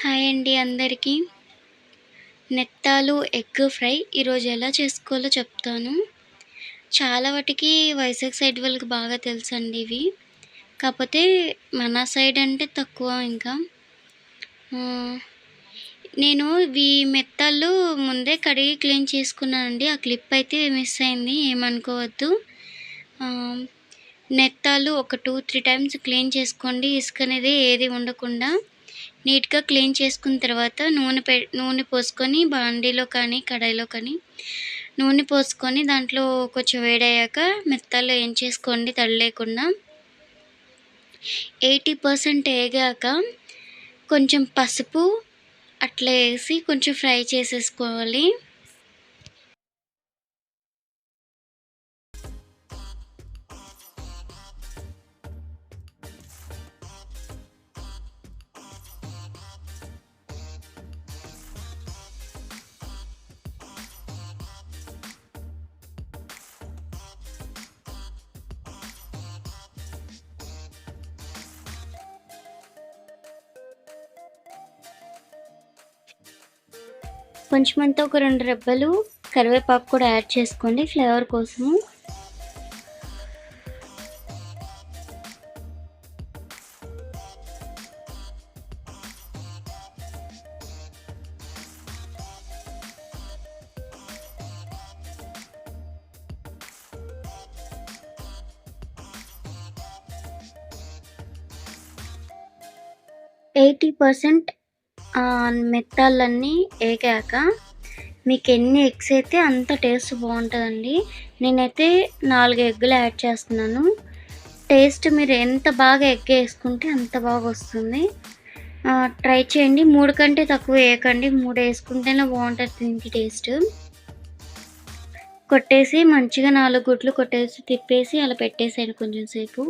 Hi అండి అందరికీ. నెత్తాలు egg fry ఈరోజు ఎలా చేసుకోవాలో చెప్తాను. చాలా వాటికి వైజాగ్ సైడ్ వాళ్ళకి బాగా తెలుసండి ఇవి. కాకపోతే మన సైడ్ అంటే తక్కువ ఇంకా. నేను ఇవి మెత్తాలు ముందే కడిగి క్లీన్ చేసుకున్నానండి. ఆ క్లిప్ అయితే మిస్ అయింది ఏమనుకోవద్దు. నెత్తాలు ఒక టూ త్రీ టైమ్స్ క్లీన్ చేసుకోండి. ఇసుక అనేది ఏది ఉండకుండా. నీట్గా క్లీన్ చేసుకున్న తర్వాత నూనె పె నూనె పోసుకొని బాండీలో కానీ కడాయిలో కానీ నూనె పోసుకొని దాంట్లో కొంచెం వేడయ్యాక మెత్తాలు ఏం చేసుకోండి? తడి లేకుండా ఎయిటీ పర్సెంట్ వేగాక కొంచెం పసుపు అట్లా వేసి కొంచెం ఫ్రై చేసేసుకోవాలి. కొంచెం అంతా ఒక రెండు రెబ్బలు కరివేపాకు కూడా యాడ్ చేసుకోండి ఫ్లేవర్ కోసము ఎయిటీ పర్సెంట్ మెత్తాలన్నీ వేగాక మీకు ఎన్ని ఎగ్స్ అయితే అంత టేస్ట్ బాగుంటుందండి. నేనైతే నాలుగు ఎగ్గులు యాడ్ చేస్తున్నాను. టేస్ట్ మీరు ఎంత బాగా ఎగ్ వేసుకుంటే అంత బాగా వస్తుంది. ట్రై చేయండి. మూడు కంటే తక్కువ వేయకండి. మూడు వేసుకుంటేనే బాగుంటుంది దీనికి టేస్ట్. కొట్టేసి మంచిగా నాలుగు గుడ్లు కొట్టేసి తిప్పేసి అలా పెట్టేసాను కొంచెం సేపు.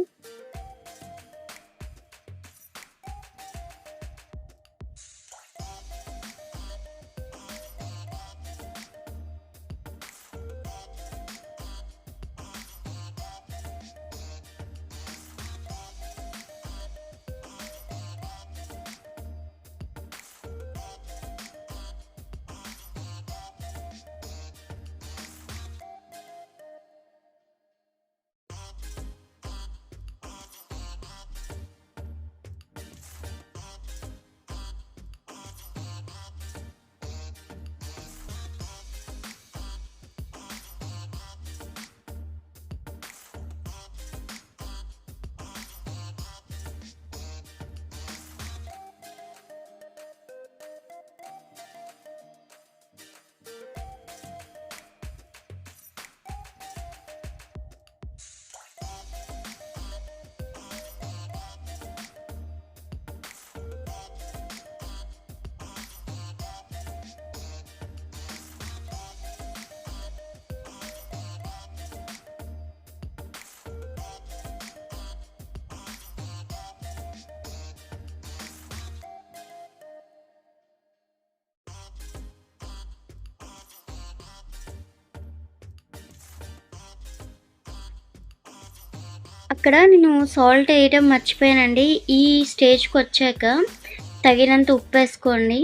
ఇక్కడ నేను సాల్ట్ వేయడం మర్చిపోయానండి. ఈ స్టేజ్కి వచ్చాక తగినంత ఉప్పు వేసుకోండి.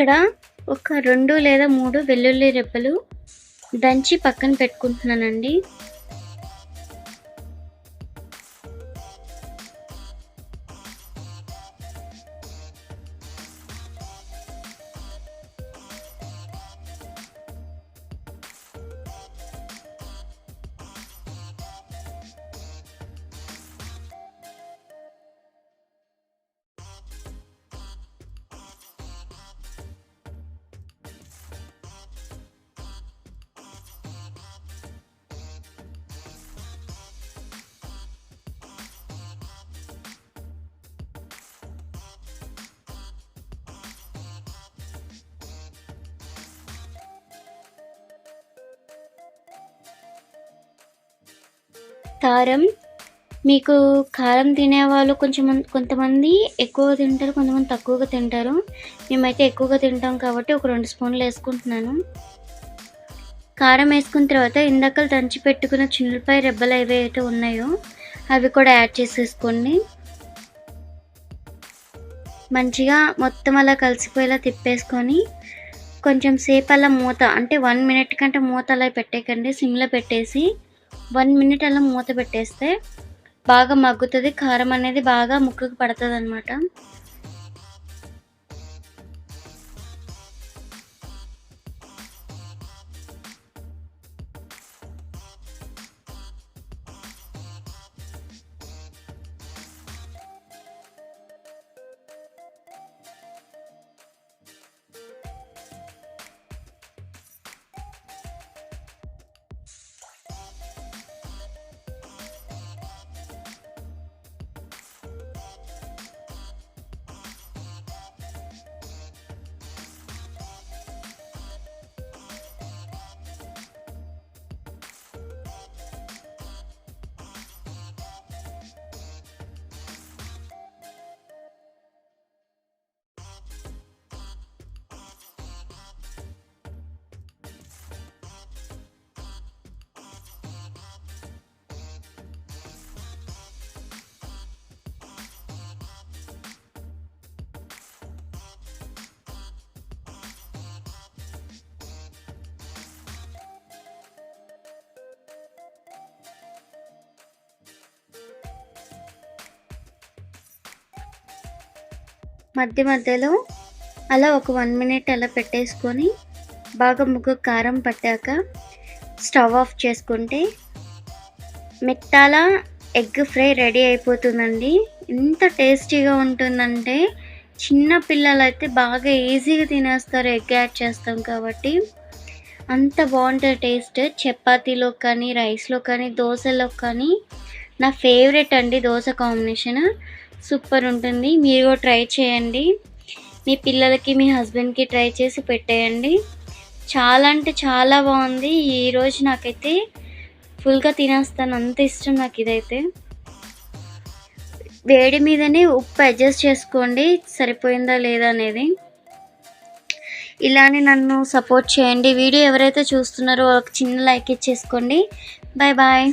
ఇక్కడ ఒక రెండు లేదా మూడు వెల్లుల్లి రెప్పలు దంచి పక్కన పెట్టుకుంటున్నానండి. కారం. మీకు కారం తినేవాళ్ళు కొంచెం కొంతమంది ఎక్కువ తింటారు కొంతమంది తక్కువగా తింటారు. మేమైతే ఎక్కువగా తింటాం కాబట్టి ఒక రెండు స్పూన్లు వేసుకుంటున్నాను. కారం వేసుకున్న తర్వాత ఇందాక దంచి పెట్టుకున్న చిన్నపాయ రెబ్బలు ఏవైతే అయితే ఉన్నాయో అవి కూడా యాడ్ చేసేసుకోండి. మంచిగా మొత్తం అలా కలిసిపోయేలా తిప్పేసుకొని కొంచెం సేపు అలా మూత అంటే వన్ మినిట్ కంటే మూత అలా పెట్టేకండి సిమ్లో పెట్టేసి వన్ మినిట్ అలా మూత పెట్టేస్తే బాగా మగ్గుతుంది కారం అనేది బాగా ముక్కకు పడుతుంది అనమాట మధ్య మధ్యలో అలా ఒక వన్ మినిట్ అలా పెట్టేసుకొని బాగా ముగ్గు కారం పట్టాక స్టవ్ ఆఫ్ చేసుకుంటే మెత్తాల ఎగ్ ఫ్రై రెడీ అయిపోతుందండి. ఎంత టేస్టీగా ఉంటుందంటే చిన్న పిల్లలు అయితే బాగా ఈజీగా తినేస్తారు ఎగ్ యాడ్ చేస్తాం కాబట్టి. అంత బాగుంటుంది టేస్ట్. చపాతీలో కానీ రైస్లో కానీ దోశలో కానీ నా ఫేవరెట్ అండి దోశ కాంబినేషన్. సూపర్ ఉంటుంది. మీరు ట్రై చేయండి. మీ పిల్లలకి మీ హస్బెండ్కి ట్రై చేసి పెట్టేయండి. చాలా అంటే చాలా బాగుంది. ఈరోజు నాకైతే ఫుల్గా తినేస్తాను. అంత ఇష్టం నాకు ఇదైతే. వేడి మీదనే ఉప్పు అడ్జస్ట్ చేసుకోండి. సరిపోయిందా లేదా అనేది. ఇలానే నన్ను సపోర్ట్ చేయండి. వీడియో ఎవరైతే చూస్తున్నారో ఒక చిన్న లైక్ ఇచ్చేసుకోండి. Bye bye.